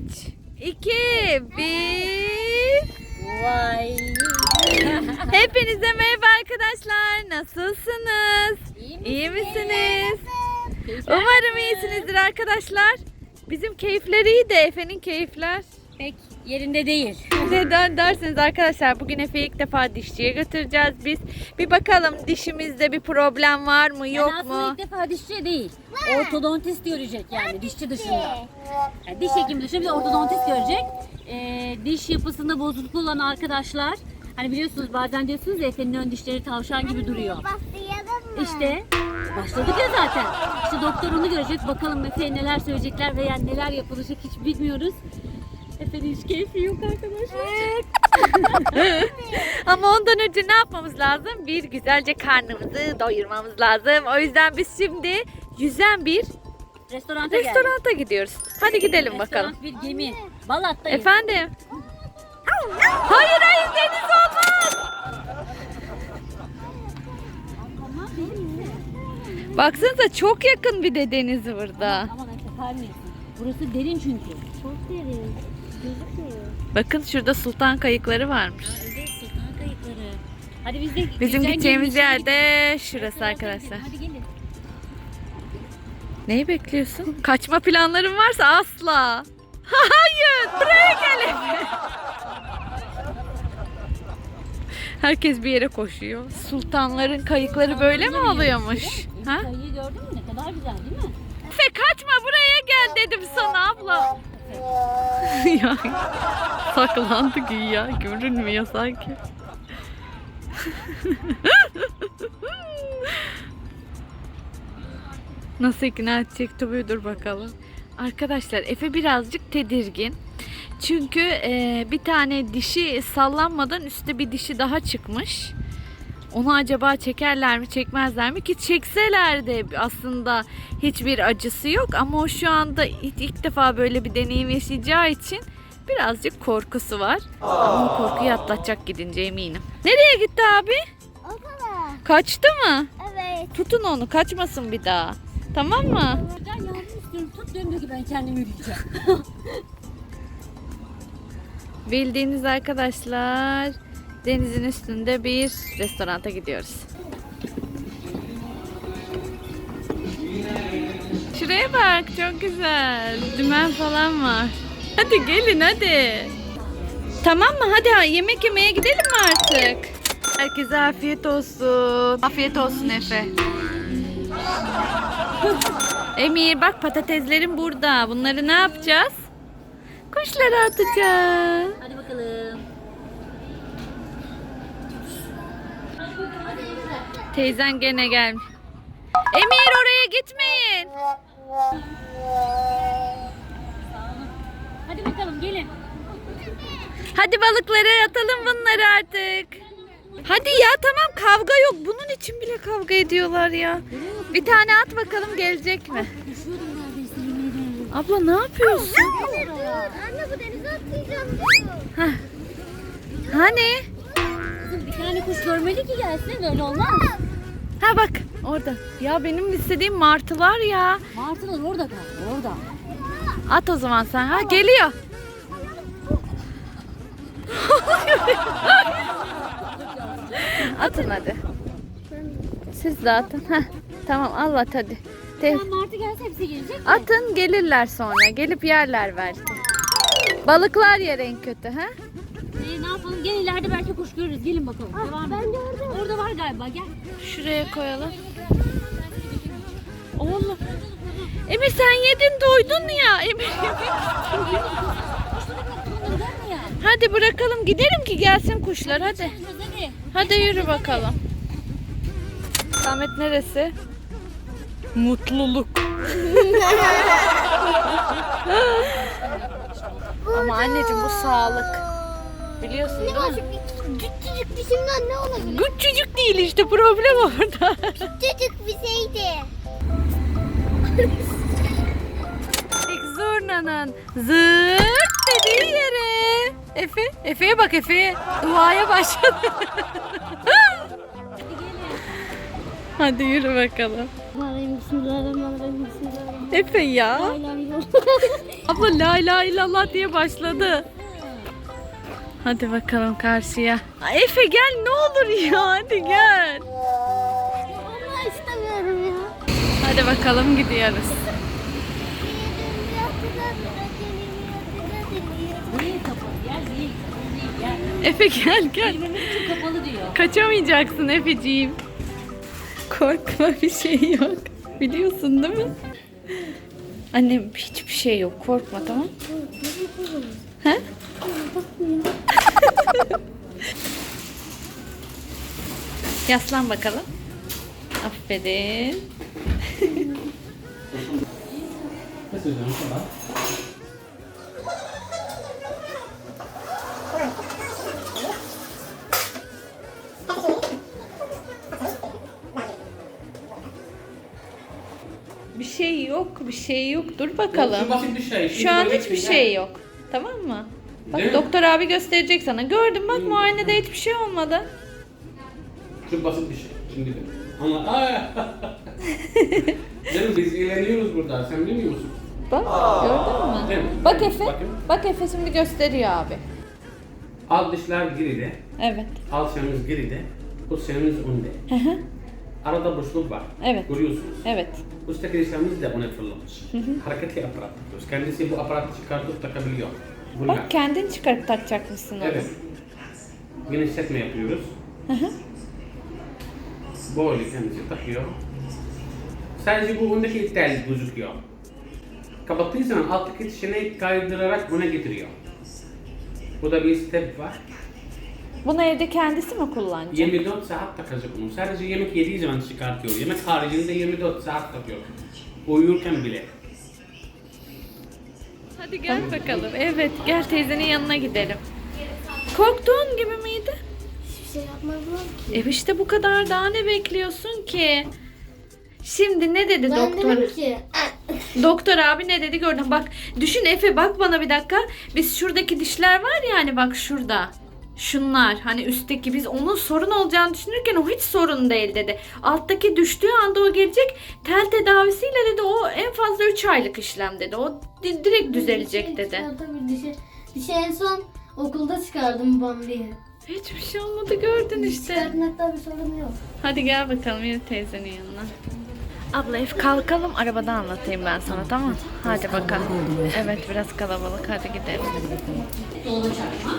3, 2, 1. Vay. Hepinize merhaba arkadaşlar. Nasılsınız? İyi misiniz? Umarım iyisinizdir arkadaşlar. Bizim keyifler iyi de Efe'nin keyifler. Pek yerinde değil. Neden derseniz arkadaşlar bugün Efe'yi ilk defa dişçiye götüreceğiz biz. Bir bakalım dişimizde bir problem var mı yok yani aslında mu? ilk defa dişçi değil. Ortodontist görecek yani dişçi dışında. Yani diş hekimi dışında bir de ortodontist görecek. Ee, diş yapısında bozukluk olan arkadaşlar Hani biliyorsunuz bazen diyorsunuz ya Efe'nin ön dişleri tavşan gibi duruyor. Başlayalım mı? İşte başladık ya zaten. İşte doktor onu görecek. Bakalım Efe'ye neler söyleyecekler veya neler yapılacak hiç bilmiyoruz. Efe'nin hiç keyfi yok arkadaşlar. Ama ondan önce ne yapmamız lazım? Bir güzelce karnımızı doyurmamız lazım. O yüzden biz şimdi yüzen bir Restoranta geldik. restoranta gidiyoruz. Hadi gidelim bakalım. Restoran bir gemi. Balat'tayız. Efendim? Hayır hayır deniz olmaz. Baksanıza çok yakın bir de deniz burada. Aman kaymayasın. Burası derin çünkü. Çok derin. Gözükmüyor. Bakın şurada sultan kayıkları varmış. Evet sultan kayıkları. Hadi biz de Bizim gideceğimiz gelin, yerde şurası arkadaşlar. Hadi gelin. Neyi bekliyorsun? Kaçma planların varsa asla. Hayır, buraya gelin. Herkes bir yere koşuyor. Sultanların kayıkları böyle mi oluyormuş? Ha? kayığı gördün mü? Ne kadar güzel değil mi? Efe kaçma buraya gel dedim sana abla. ya saklandı güya görünmüyor sanki. Nasıl ikna edecek Tubu'dur bakalım. Arkadaşlar Efe birazcık tedirgin. Çünkü e, bir tane dişi sallanmadan üstte bir dişi daha çıkmış. Onu acaba çekerler mi çekmezler mi ki çekseler de aslında hiçbir acısı yok ama o şu anda ilk, defa böyle bir deneyim yaşayacağı için birazcık korkusu var. Ama o korkuyu atlatacak gidince eminim. Nereye gitti abi? O kadar. Kaçtı mı? Evet. Tutun onu kaçmasın bir daha. Tamam mı? Ben yardım istiyorum. Tut diyorum ki ben kendim yürüyeceğim. Bildiğiniz arkadaşlar denizin üstünde bir restoranta gidiyoruz. Şuraya bak çok güzel. Dümen falan var. Hadi gelin hadi. Tamam mı? Hadi yemek yemeye gidelim mi artık? Herkese afiyet olsun. Afiyet olsun Efe. Emir bak patateslerim burada. Bunları ne yapacağız? Kuşlara atacağız. Hadi bakalım. Teyzen gene gelmiş. Emir oraya gitmeyin. Hadi bakalım gelin. Hadi balıkları atalım bunları artık. Hadi ya tamam kavga yok. Bunun için bile kavga ediyorlar ya. Bir tane at bakalım gelecek mi? Abla ne yapıyorsun? Anne bu denize atlayacağım. Hani? Kızım bir tane kuş görmeli ki gelsin böyle olmaz. Ha bak orada. Ya benim istediğim martılar ya. Martılar orada kal. Orada. At o zaman sen. Ha geliyor. Atın hadi. Siz de atın. Heh, tamam al at hadi. Te- Tamam martı gelse hepsi gelecek mi? atın gelirler sonra. Gelip yerler belki. Balıklar yer en kötü ha? Ee, ne yapalım? İleride belki kuş görürüz. Gelin bakalım. Devam ben gördüm. Orada var galiba. Gel. Şuraya koyalım. Oğlum. Emir sen yedin doydun ya. Emir. Hadi bırakalım gidelim ki gelsin kuşlar hadi. Hadi. Hadi yürü bakalım. Ahmet neresi? Mutluluk. Ama anneciğim bu sağlık. Biliyorsun değil mi? Küçücük dişimden ne olabilir? Küçücük değil işte problem orada. Küçücük bir şeydi. Zurnanın zırt dediği yere. Efe, Efe'ye bak Efe'ye. Duaya başladı. Hadi yürü bakalım. Bismillahirrahmanirrahim. Bismillahirrahmanirrahim. Efe ya. La ilahe illallah. Abla la ilahe illallah diye başladı. Hadi bakalım karşıya. Ay Efe gel ne olur ya hadi gel. Allah istemiyorum ya. Hadi bakalım gidiyoruz. Efe gel gel. Kapalı diyor. Kaçamayacaksın Efeciğim. Korkma bir şey yok. Biliyorsun değil mi? Annem hiçbir şey yok. Korkma tamam He? Yaslan bakalım. Aferin. Questo è un po' Bir şey yok, bir şey yok. Dur bakalım. Bir şey. Şu an hiçbir şey yok. Tamam mı? Bak Değil mi? doktor abi gösterecek sana. Gördün bak muayenede hiçbir şey olmadı. Çok basit bir şey. Şimdi ama Aa! Canım biz eğleniyoruz burada. Sen bilmiyor musun? Bak gördün Değil mü? mi? Bak Evet, Efe. bakın. Bak Efe şimdi gösteriyor abi. Alt dişler geride. Evet. Alt çenemiz geride. Üst çenemiz önde. Hı hı. Arada boşluk var. Evet. Görüyorsunuz. Evet. Üstteki dişlerimiz de öne fırlamış. Hareketli aparat. Kendisi bu aparatı çıkartıp takabiliyor. Bunlar. Bak kendin çıkarıp takacakmışsın onu. Evet. Genişletme yapıyoruz. Böyle kendisi takıyor. Sadece bu öndeki tel gözüküyor. Kapattığı zaman alttaki dişini kaydırarak buna getiriyor. Bu da bir step var. Bunu evde kendisi mi kullanacak? 24 saat takacak onu. Sadece yemek yediği zaman çıkartıyor. Yemek haricinde 24 saat takıyor. Uyurken bile. Hadi gel bakalım. Evet gel teyzenin yanına gidelim. Korktuğun gibi miydi? Hiçbir şey yapmadım ki. E işte bu kadar daha ne bekliyorsun ki? Şimdi ne dedi Ben doktor? dedim ki Doktor abi ne dedi gördüm. Bak düşün Efe bak bana bir dakika. Biz şuradaki dişler var ya hani bak şurada. Şunlar hani üstteki biz onun sorun olacağını düşünürken o hiç sorun değil dedi. Alttaki düştüğü anda o gelecek tel tedavisiyle dedi o en fazla 3 aylık işlem dedi. O di- direkt düzelecek dedi. Tabii dişi, dişi en son okulda çıkardım bam diye. Hiçbir şey olmadı gördün işte. Çıkartmakta bir sorun yok. Hadi gel bakalım yürü teyzenin yanına. Abla Ef kalkalım arabada anlatayım ben sana tamam mı? Hadi bakalım. Evet biraz kalabalık hadi gidelim. Dolaba çarpma.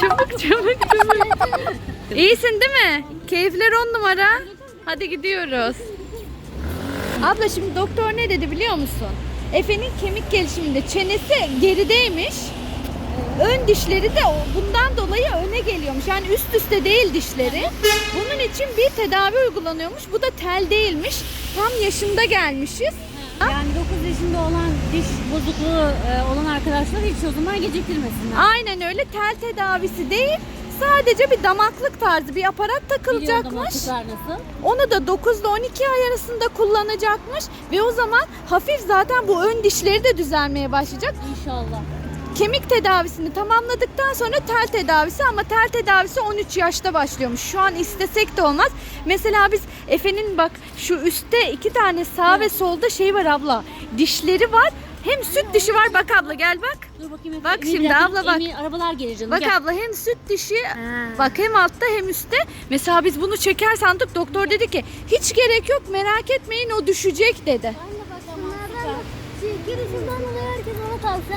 Çabuk çabuk çabuk. İyisin değil mi? Keyifler on numara. Hadi gidiyoruz. Abla şimdi doktor ne dedi biliyor musun? Efe'nin kemik gelişiminde çenesi gerideymiş. Ön dişleri de bundan dolayı öne geliyormuş. Yani üst üste değil dişleri. Bunun için bir tedavi uygulanıyormuş. Bu da tel değilmiş. Tam yaşında gelmişiz. Yani 9 yaşında olan diş bozukluğu e, olan arkadaşlar hiç o zaman geciktirmesinler. Aynen öyle tel tedavisi değil. Sadece bir damaklık tarzı bir aparat takılacakmış. nasıl? Onu da 9 ile 12 ay arasında kullanacakmış ve o zaman hafif zaten bu ön dişleri de düzelmeye başlayacak. İnşallah. Kemik tedavisini tamamladıktan sonra tel tedavisi ama tel tedavisi 13 yaşta başlıyormuş. Şu an istesek de olmaz. Mesela biz Efe'nin bak şu üstte iki tane sağ ve solda şey var abla. Dişleri var. Hem süt dişi var. Bak abla gel bak. Dur bakayım. Efe. Bak Emir, şimdi abla bak. Emir, arabalar gelir canım. Bak Gel. abla hem süt dişi bak hem altta hem üstte. Mesela biz bunu çeker sandık. Doktor dedi ki hiç gerek yok merak etmeyin o düşecek dedi. Anne bak bunlardan da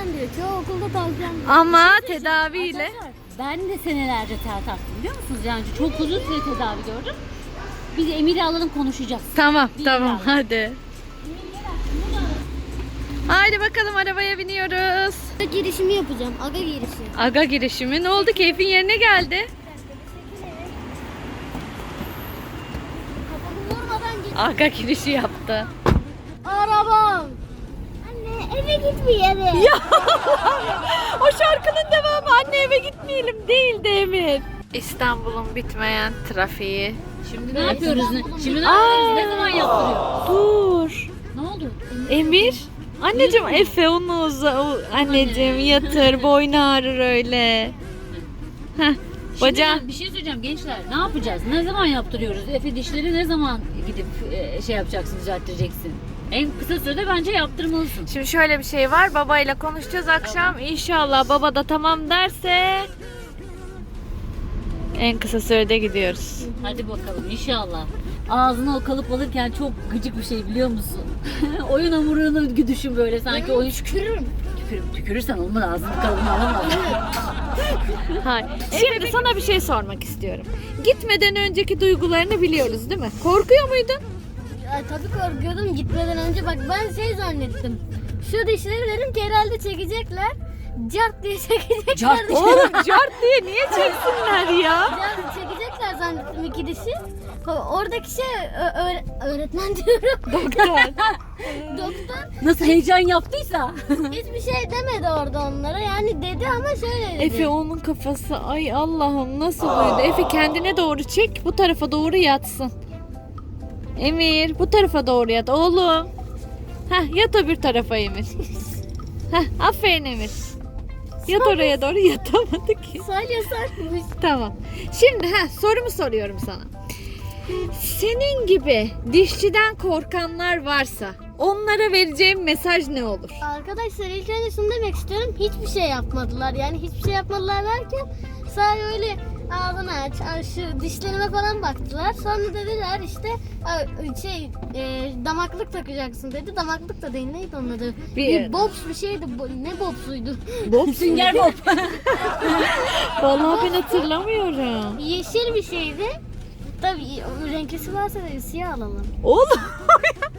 ona tavsiyen diyor. Çoğu okulda tavsiyen diyor. Ama tedaviyle Arkadaşlar, Ben de senelerce tel taktım biliyor musunuz? Yani çok uzun süre tedavi gördüm. Biz Emir'i alalım konuşacağız. Tamam Bir tamam yere hadi. Haydi bakalım arabaya biniyoruz. Girişimi yapacağım. Aga girişi. Aga girişimi ne oldu? Keyfin yerine geldi. Aga girişi yaptı. Eve gitmeyelim. Ya o şarkının devamı anne eve gitmeyelim değil de Emir. İstanbul'un bitmeyen trafiği. Şimdi ne yapıyoruz? Ne? Şimdi ne yapıyoruz? Ne zaman yaptırıyor? Dur. Ne oldu? Emir Anneciğim Efe onu uza, anneciğim yatır boynu ağrır öyle. Heh. Şimdi bir şey söyleyeceğim gençler. Ne yapacağız? Ne zaman yaptırıyoruz? Efe dişleri ne zaman gidip e, şey yapacaksın, düzelttireceksin? En kısa sürede bence yaptırmalısın. Şimdi şöyle bir şey var. Babayla konuşacağız akşam. İnşallah baba da tamam derse en kısa sürede gidiyoruz. Hadi bakalım inşallah. Ağzına o kalıp alırken çok gıcık bir şey biliyor musun? oyun hamurunu düşün böyle sanki oyun tükürürüm. Tükürürüm. Tükürürsen olmaz ağzını kalıbını alamaz. Hayır. Şimdi sana bir şey sormak istiyorum. Gitmeden önceki duygularını biliyoruz değil mi? Korkuyor muydun? Ya, tabii korkuyordum gitmeden önce bak ben şey zannettim. Şu dişleri dedim ki herhalde çekecekler. Cart diye çekecekler. Cart. Oğlum cart diye niye çeksinler ya? Cart çekecekler zannettim iki dişi. Oradaki şey ö- öğre- öğretmen diyorum. Doktor. Doktor Nasıl heyecan yaptıysa. hiçbir şey demedi orada onlara. Yani dedi ama şöyle dedi. Efe onun kafası ay Allah'ım nasıl uyudu? Efe kendine doğru çek bu tarafa doğru yatsın. Emir bu tarafa doğru yat oğlum. Heh yat öbür tarafa Emir. Heh aferin Emir. Yat oraya doğru yatamadı ki. Salya sarkmış. Tamam. Şimdi ha sorumu soruyorum sana. Senin gibi dişçiden korkanlar varsa onlara vereceğim mesaj ne olur? Arkadaşlar ilk önce şunu demek istiyorum. Hiçbir şey yapmadılar. Yani hiçbir şey yapmadılar derken sadece öyle ağzını aç, aç, şu dişlerime falan baktılar. Sonra dediler işte "Aa, şey e, damaklık takacaksın dedi. Damaklık da değil neydi onun adı? Bir- Bir, bobs bir şeydi. Bo- ne bobsuydu? Bob Sünger Bob. Vallahi ben hatırlamıyorum. Yeşil bir şeydi. Tabii renklisi varsa da siyah alalım. Oğlum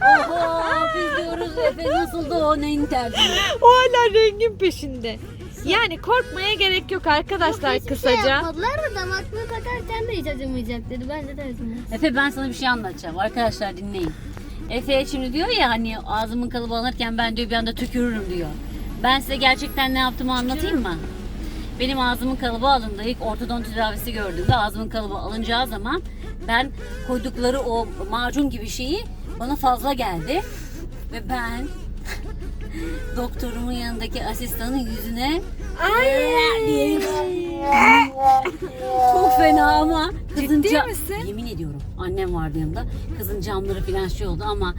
Oho biz diyoruz Efe nasıldı o neyin tercih? o hala rengin peşinde. Yani korkmaya gerek yok arkadaşlar Hiçbir şey kısaca. yapmadılar da damaklığı takarken de hiç acımayacak dedi. Bence de acımayacak. Efe ben sana bir şey anlatacağım. Arkadaşlar dinleyin. Efe şimdi diyor ya hani ağzımın kalıbı alırken ben diyor bir anda tükürürüm diyor. Ben size gerçekten ne yaptığımı anlatayım mı? Benim ağzımın kalıbı alındı. İlk ortodont tedavisi gördüğümde ağzımın kalıbı alınacağı zaman ben koydukları o macun gibi şeyi bana fazla geldi. Ve ben doktorumun yanındaki asistanın yüzüne diye çok fena ama kızın Ciddi ca- misin? Yemin ediyorum annem vardı yanımda. Kızın camları falan şey oldu ama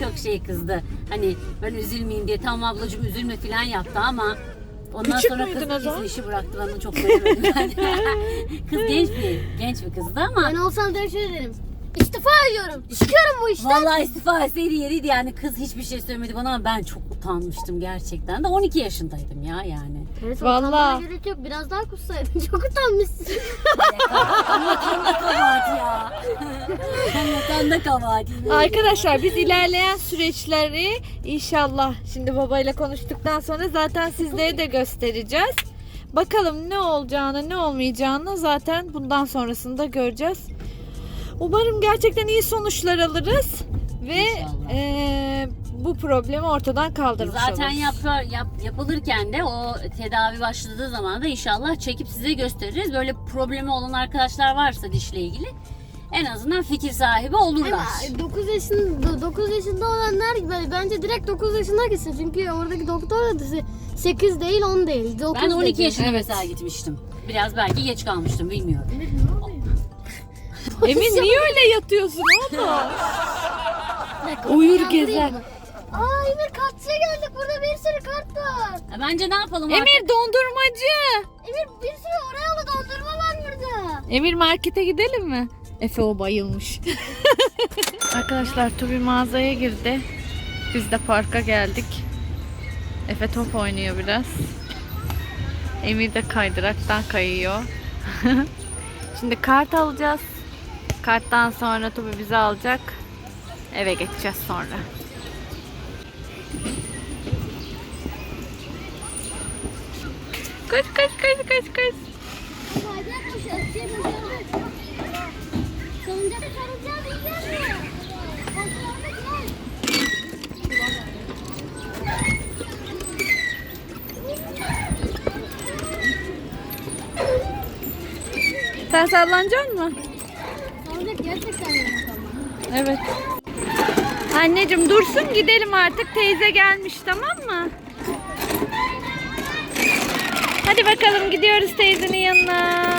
çok şey kızdı. Hani ben üzülmeyeyim diye tamam ablacığım üzülme falan yaptı ama ondan Küçük sonra o kız zaman? bizim işi bıraktı bana çok sevemedim ben. kız genç bir genç bir kızdı ama Ben olsam da şöyle derim. İstifa ediyorum. Çıkıyorum bu işten. Vallahi istifa etseydi yeriydi yani kız hiçbir şey söylemedi bana ama ben çok utanmıştım gerçekten de 12 yaşındaydım ya yani. Evet, Vallahi. utanmana gerek yok. Biraz daha kussaydın. Çok utanmışsın. Anlatan da kabahat ya. Anlatan da kabahat. Arkadaşlar biz ilerleyen süreçleri inşallah şimdi babayla konuştuktan sonra zaten sizlere de göstereceğiz. Bakalım ne olacağını ne olmayacağını zaten bundan sonrasında göreceğiz. Umarım gerçekten iyi sonuçlar alırız ve İnşallah. eee, bu problemi ortadan kaldırmış Zaten oluruz. yapar, yap, yapılırken de o tedavi başladığı zaman da inşallah çekip size gösteririz. Böyle problemi olan arkadaşlar varsa dişle ilgili en azından fikir sahibi olurlar. 9 yaşında 9 yaşında olanlar bence direkt 9 yaşına gitsin. Çünkü oradaki doktor da dedi 8 değil 10 değil. 9 Ben 12 dedi. yaşında Evet. mesela gitmiştim. Biraz belki geç kalmıştım bilmiyorum. Emir niye öyle yatıyorsun oğlum? Uyur gezer. Aa Emir kartçıya geldik. Burada bir sürü kart var. E Bence ne yapalım artık? Emir dondurmacı. Emir bir sürü oraya dondurma var burada. Emir markete gidelim mi? Efe o bayılmış. Arkadaşlar Tubi mağazaya girdi. Biz de parka geldik. Efe top oynuyor biraz. Emir de kaydıraktan kayıyor. Şimdi kart alacağız. Karttan sonra Tubi bizi alacak. Eve geçeceğiz sonra. Kaç kaç kaç kaç kaç. Hadi yaklaşalım. Şey başardık. Salıncak sarılacağız diyeceğiz mi? Kontrolde gel. Sen sallanacak mı? Salıncak gerçekten yok ama. Evet. Anneciğim dursun gidelim artık. Teyze gelmiş tamam mı? Hadi bakalım gidiyoruz teyzenin yanına.